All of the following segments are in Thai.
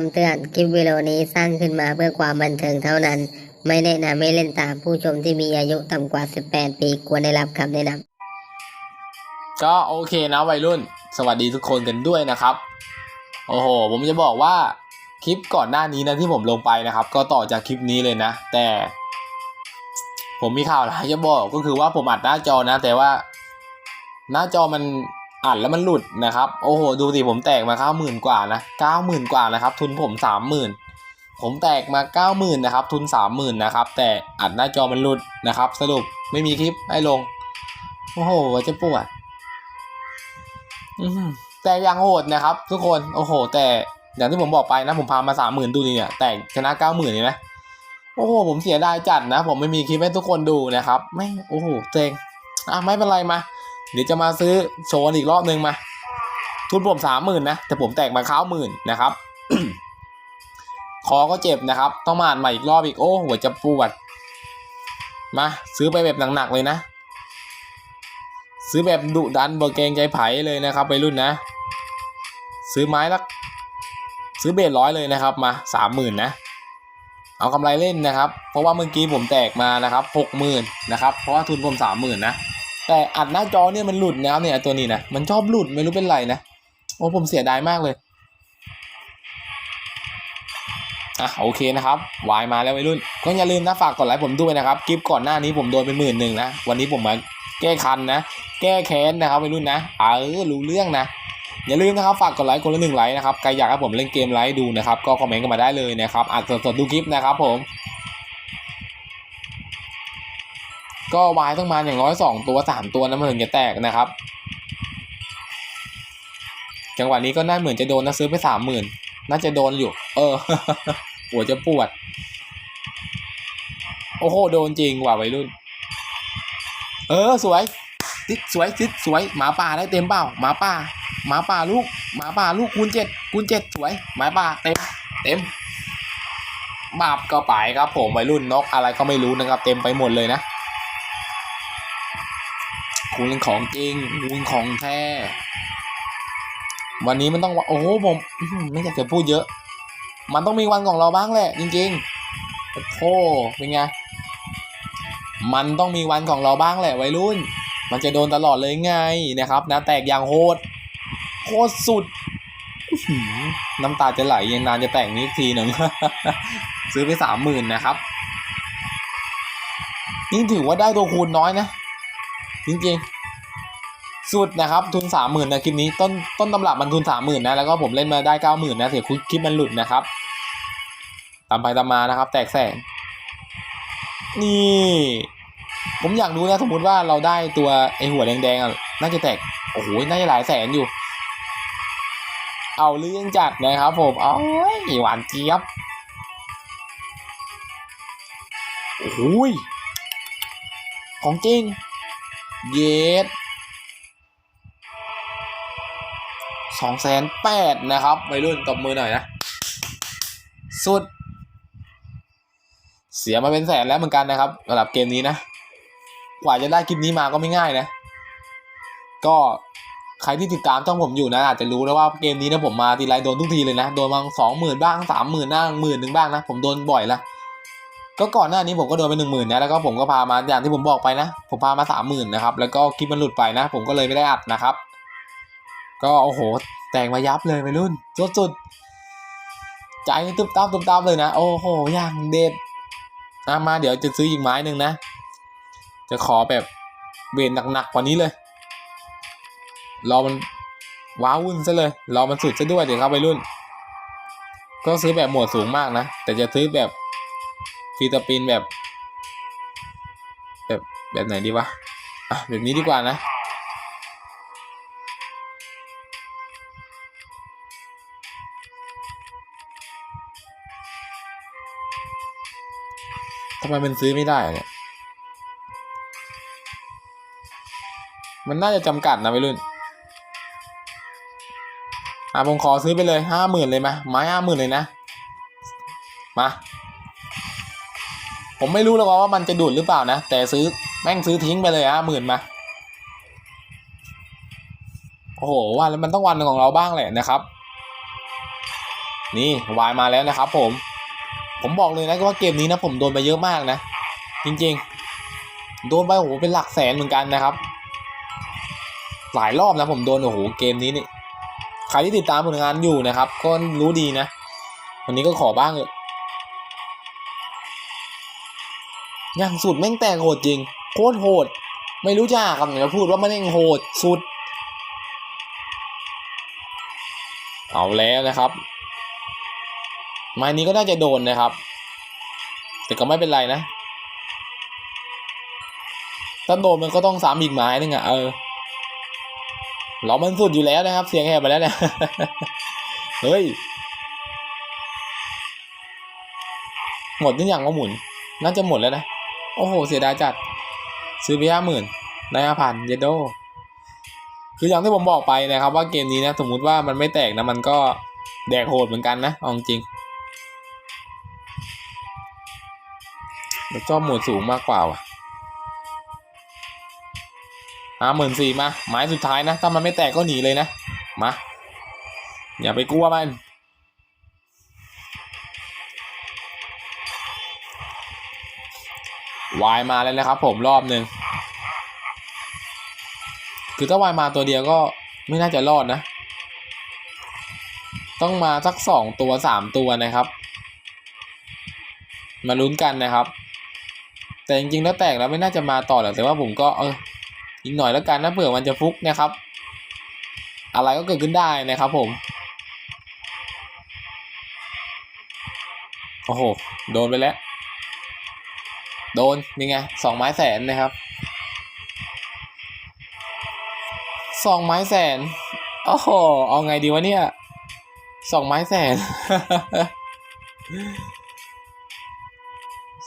คำเตือน คลิปวิดีโอนี้สร้างขึ้นมาเพื่อความบันเทิงเท่านั้น ไม่แนะนำให้เล่นตามผู้ชมที่มีอายุต่ำกว่า 18 ปีควรได้รับคำแนะนำก็โอเคนะวัยรุ่น สวัสดีทุกคนกันด้วยนะครับ โอ้โห ผมจะบอกว่าคลิปก่อนหน้านี้นะที่ผมลงไปนะครับ ก็ต่อจากคลิปนี้เลยนะ แต่ ผมมีข่าวร้ายจะบอกก็คือว่าผมอัดหน้าจอนะ แต่ว่าหน้าจอมัน อัดแล้วมันหลุดนะครับ โอ้โห ดูสิผมแตกมาเก้าหมื่นกว่านะเก้าหมื่นกว่านะครับ ทุนผมสามหมื่นผมแตกมาเก้าหมื่นนะครับ ทุนสามหมื่นนะครับ แต่อัดหน้าจอมันหลุดนะครับ สรุปไม่มีคลิปให้ลง โอ้โหจะปวดแต่ยังโหดนะครับ ทุกคน โอ้โห แต่อย่างที่ผมบอกไปนะ ผมพามาสามหมื่นดูนี่เนี่ย แต่ชนะเก้าหมื่นเห็นไหมโอ้โห ผมเสียดายจัดนะ ผมไม่มีคลิปให้ทุกคนดูนะครับ ไม่งโอ้โหเซ็งอะไม่เป็นไรมา เดี๋ยวจะมาซื้อโชว์อีกรอบนึงมา ทุนผมสามหมื่นนะ แต่ผมแตกมาเก้าหมื่นนะครับคอก็เจ็บนะครับ ต้องมาอ่านใหม่อีกรอบอีก โอ้หัวจะปวด มา ซื้อไปแบบหนักๆเลยนะ ซื้อแบบดุดันเบอร์เกงใจไผ่เลยนะครับไปรุ่นนะ ซื้อไม้ละซื้อเบสร้อยเลยนะครับ มาสามหมื่นนะ เอากำไรเล่นนะครับ เพราะว่าเมื่อกี้ผมแตกมานะครับหกหมื่นนะครับ เพราะว่าทุนผมสามหมื่นนะ แต่อัดหน้าจอเนี่ยมันหลุดแล้วเนี่ยตัวนี้นะมันชอบหลุดไม่รู้เป็นไรนะโอ้ผมเสียดายมากเลยอะโอเคนะครับวายมาแล้ววัยรุ่น ก็อย่าลืมนะฝากกดไลค์ผมด้วยนะครับคลิปก่อนหน้านี้ผมโดนเป็นหมื่นหนึ่งนะวันนี้ผมมาแก้คันนะ แก้แค้นนะครับวัยรุ่นนะเออรู้เรื่องนะอย่าลืมนะครับฝากกดไลค์คนละหนึ่งไลค์นะครับใครอยากให้ผมเล่นเกมไลค์ดูนะครับก็คอมเมนต์กันมาได้เลยนะครับอ่านสดๆดูคลิปนะครับผม ก็วายต้องมาอย่างน้อยสองตัวสามตัวนะมันถึงจะแตกนะครับ จังหวะนี้ก็น่าเหมือนจะโดนนะซื้อไปสามหมื่นน่าจะโดนอยู่ เออ หัวจะปวด โอ้โหโดนจริงว่ะวัยรุ่น เออสวยติดสวยติดสวยหมาป่าได้เต็มเปล่าหมาป่าหมาป่าลูกหมาป่าลูกคูณเจ็ดคูณเจ็ดสวยหมาป่าเต็ม เต็มบาบก็ไปครับผมวัยรุ่นนกอะไรก็ไม่รู้นะครับ เต็มไปหมดเลยนะ คุณของจริงคุณของแท้วันนี้มันต้องโอ้โหผมไม่อยากจะพูดเยอะ มันต้องมีวันของเราบ้างแหละ จริงๆโอ้โหเป็นไงมันต้องมีวันของเราบ้างแหละวัยรุ่น มันจะโดนตลอดเลยไงนะครับนะแตกอย่างโหดโคตรสุดน้ำตาจะไหลยังนานจะแตกนี้อีกทีหนึ่งซื้อไปสามหมื่นนะครับ นี่ถือว่าได้ตัวคูณน้อยนะ จริงๆ สุดนะครับ ทุนสามหมื่นนะคลิปนี้ต้นต้นตำรับมันทุนสามหมื่นนะแล้วก็ผมเล่นมาได้เก้าหมื่นนะเสียคลิปมันหลุดนะครับตามไปตามมานะครับ แตกแสนนี่ ผมอยากรู้นะสมมติว่าเราได้ตัวไอหัวแดงๆอะน่าจะแตกโอ้โหน่าจะหลายแสนอยู่ เอาเรื่องจัดนะครับผมเอาหวานเจี๊ยบโอ้ยของจริง เย็ดสองแสนแปดนะครับวัยรุ่นตบมือหน่อยนะ สุด เสียมาเป็นแสนแล้วเหมือนกันนะครับสำหรับเกมนี้นะ กว่าจะได้คลิปนี้มาก็ไม่ง่ายนะ ก็ใครที่ติดตามช่องผมอยู่นะ อาจจะรู้แล้วว่าเกมนี้นะผมมาทีไรโดนทุกทีเลยนะ โดนบางสองหมื่นบ้างสามหมื่นบ้างหมื่นหนึ่งบ้างนะ ผมโดนบ่อยละ ก็ก่อนหน้านี้ผมก็โดนไปหนึ่งหมื่นนะแล้วก็ผมก็พามาอย่างที่ผมบอกไปนะ ผมพามาสามหมื่นนะครับแล้วก็คลิปมันหลุดไปนะ ผมก็เลยไม่ได้อัดนะครับ ก็โอ้โหแตกมายับเลยไปรุ่นสุดๆใจตุ้มตามตุ้มตามเลยนะ โอ้โหอย่างเด็ดอะมาเดี๋ยวจะซื้ออีกไม้หนึ่งนะ จะขอแบบเบนหนักๆกว่านี้เลย รอมันว้าวุ่นซะเลย รอมันสุดซะด้วยเดี๋ยวครับไปรุ่น ก็ซื้อแบบหมวดสูงมากนะ แต่จะซื้อแบบ ฟีตาปินแบบ แบบแบบไหนดีวะ อะ แบบนี้ดีกว่านะ ทำไมมันซื้อไม่ได้เนี่ย มันน่าจะจำกัดนะไปรุ่นอะผมขอซื้อไปเลยห้าหมื่นเลยไหมไม้ห้าหมื่นเลยนะ มา ผมไม่รู้หรอกว่ามันจะดูดหรือเปล่านะ แต่ซื้อแม่งซื้อทิ้งไปเลยห้าหมื่นมา โอ้โหว่าแล้วมันต้องวันของเราบ้างแหละนะครับ นี่วายมาแล้วนะครับ ผม ผมบอกเลยนะว่าเกมนี้นะ ผมโดนไปเยอะมากนะ จริงๆ โดนไปโอ้โหเป็นหลักแสนเหมือนกันนะครับ หลายรอบนะผมโดนโอ้โหเกมนี้นี่ใครที่ติดตามผลงานอยู่นะครับ ก็รู้ดีนะ วันนี้ก็ขอบ้างเลย อย่างสุดแม่งแตกโหดจริง โคตรโหด ไม่รู้จักคำไหนจะพูดว่ามันเองโหดสุด เอาแล้วนะครับ ไม้นี้ก็น่าจะโดนนะครับ แต่ก็ไม่เป็นไรนะถ้าโดนมันก็ต้องสามอีกไม้นึงอะเออเรามันสุดอยู่แล้วนะครับ เสียงแหบไปแล้วเนี่ยเฮ้ยหมดทุกอย่างก็หมุน น่าจะหมดแล้วนะ โอ้โห เสียดายจัด ซื้อไปห้าหมื่นได้ห้าพันเยดโด คืออย่างที่ผมบอกไปนะครับว่าเกมนี้นะ สมมุติว่ามันไม่แตกนะ มันก็แดกโหดเหมือนกันนะเอาจริง แล้วชอบหมดสูงมากกว่าว่ะห้าหมื่นสี่มาไม้สุดท้ายนะ ถ้ามันไม่แตกก็หนีเลยนะ มา อย่าไปกลัวมัน วายมาแล้วนะครับ ผมรอบหนึ่งคือถ้าวายมาตัวเดียวก็ไม่น่าจะรอดนะ ต้องมาสักสองตัวสามตัวนะครับ มาลุ้นกันนะครับ แต่จริงๆแล้วแตกแล้วไม่น่าจะมาต่อหรอกแต่ว่าผมก็เอออีกหน่อยแล้วกันนะเผื่อมันจะฟุกนะครับ อะไรก็เกิดขึ้นได้นะครับผมโอ้โห โดนไปแล้ว โดนนี่ไงสองไม้แสนนะครับสองไม้แสนโอ้โหเอาไงดีวะเนี่ยสองไม้แสน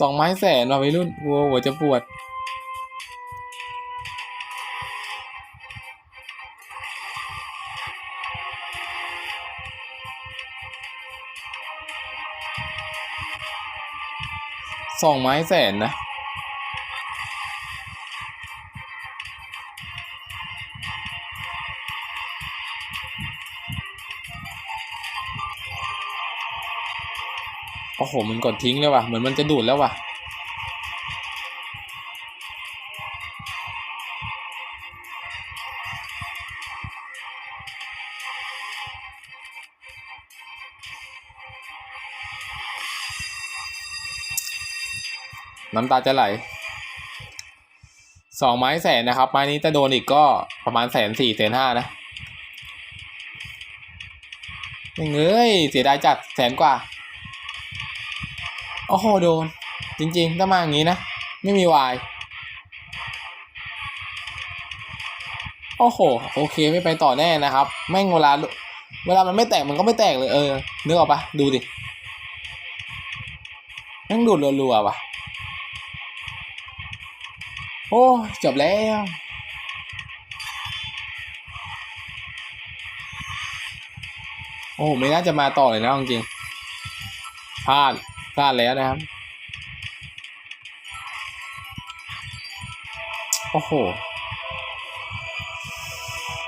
สองไม้แสนว่ะวัยรุ่นวัวหัวจะปวด สองไม้แสนนะโอ้โหมันกดทิ้งเลยว่ะเหมือนมันจะดูดแล้วว่ะ น้ำตาจะไหลสองไม้แสนนะครับ ไม้นี้จะโดนอีกก็ประมาณแสนสี่แสนห้านะเอ้ยเสียดายจัดแสนกว่า โอ้โห โดน จริงๆ ถ้ามาอย่างนี้นะ ไม่มีวาย โอ้โห โอเคไม่ไปต่อแน่นะครับ แม่งเวลา เวลามันไม่แตกมันก็ไม่แตกเลยเออนึกออกปะดูดิ แม่งดูดรัวๆว่ะ โอ้จบแล้วโอ้ไม่น่าจะมาต่อเลยนะจริงพลาดพลาดแล้วนะครับ โอ้โห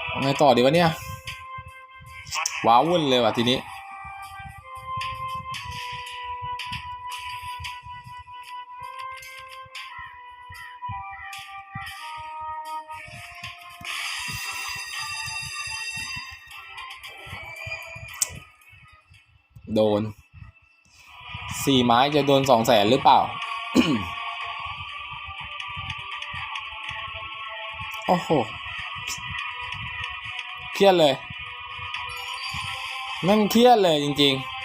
เอาไงต่อดีวะเนี่ย ว้าวุ่นเลยว่ะทีนี้ โดนสี่ไม้จะโดนสองแสนหรือเปล่า โอ้โห เครียดเลย แม่งเครียดเลยจริงๆ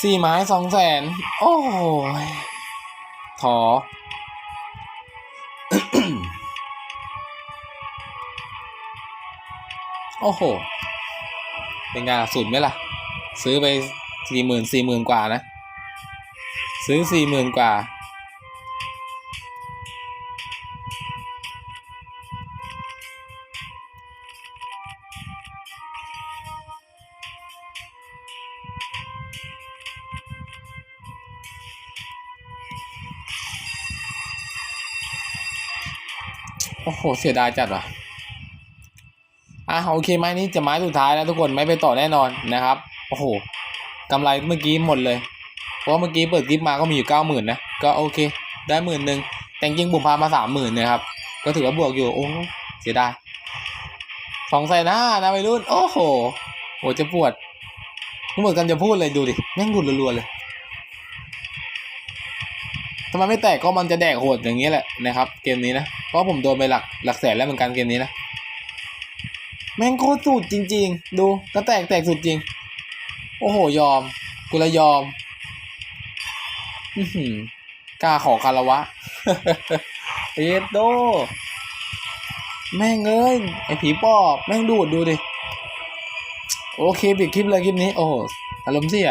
สี่ไม้สองแสน โอ้ยถอ โอ้โห เป็นไงล่ะสุดไหมล่ะ ซื้อไปสี่หมื่นสี่หมื่นกว่านะ ซื้อสี่หมื่นกว่า โอ้โห เสียดายจัดว่ะ อะโอเคไม้นี้จะไม้สุดท้ายแล้วทุกคนไม่ไปต่อแน่นอนนะครับโอ้โหกำไรเมื่อกี้หมดเลย เพราะเมื่อกี้เปิดคลิปมาก็มีอยู่เก้าหมื่นนะก็โอเค ได้หมื่นหนึ่งแต่จริงๆผมพามาสามหมื่นนะครับก็ถือว่าบวกอยู่โอ้เสียดายสองใส่หน้านะวัยรุ่น โอ้โหโหจะปวดเหมือนกันจะพูดเลยดูดิแม่งหลุดรัวๆเลยทำไมไม่แตกก็มันจะแดกโหดอย่างนี้แหละนะครับ เกมนี้นะเพราะผมโดนไปหลักหลักแสนแล้วเหมือนกันเกมนี้นะ แม่งโคตรสุดจริง ๆ ดูกระแตกแตกสุดจริง โอ้โหยอม กูละยอมอืกล้าขอคารวะเอโด แม่งเอ้ยไอผีปอบแม่งดูดดูดิ โอเคปิดคลิปเลยคลิปนี้ โอ้โห อารมณ์เสีย